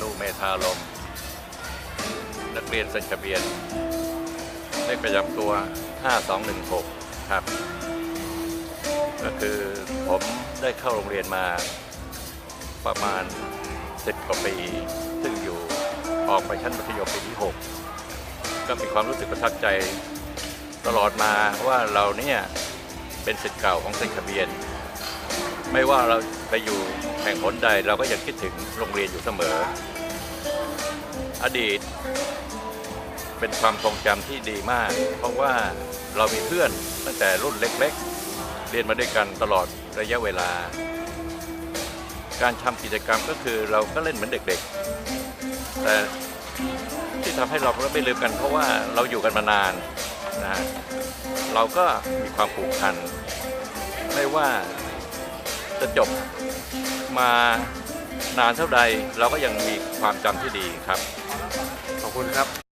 นูเมธาลม นักเรียนเซนทะเบียนเลขประจำตัว 5216 ครับ ก็คือผมได้เข้าโรงเรียนมาประมาณ 10 กว่าปี ซึ่งอยู่ออกไปชั้นมัธยมปีที่ 6 ก็มีความรู้สึกประทับใจตลอดมาว่าเราเนี่ย เป็นศิษย์เก่าของเซนทะเบียน ไม่ว่าเราไปอยู่แห่งหนใดเราก็ยังคิดถึงโรงเรียนอยู่เสมอ อดีต เป็นความทรงจำที่ดีมาก เพราะว่าเรามีเพื่อนตั้งแต่รุ่นเล็กๆ เรียนมาด้วยกันตลอดระยะเวลา การทำกิจกรรมก็คือเราก็เล่นเหมือนเด็กๆ แต่ที่ทำให้เราไม่ลืมกัน เพราะว่าเราอยู่กันมานานนะฮะเราก็มีความผูกพันไม่ว่า จะจบมานานเท่าใด เราก็ยังมีความจำที่ดีครับ ขอบคุณครับ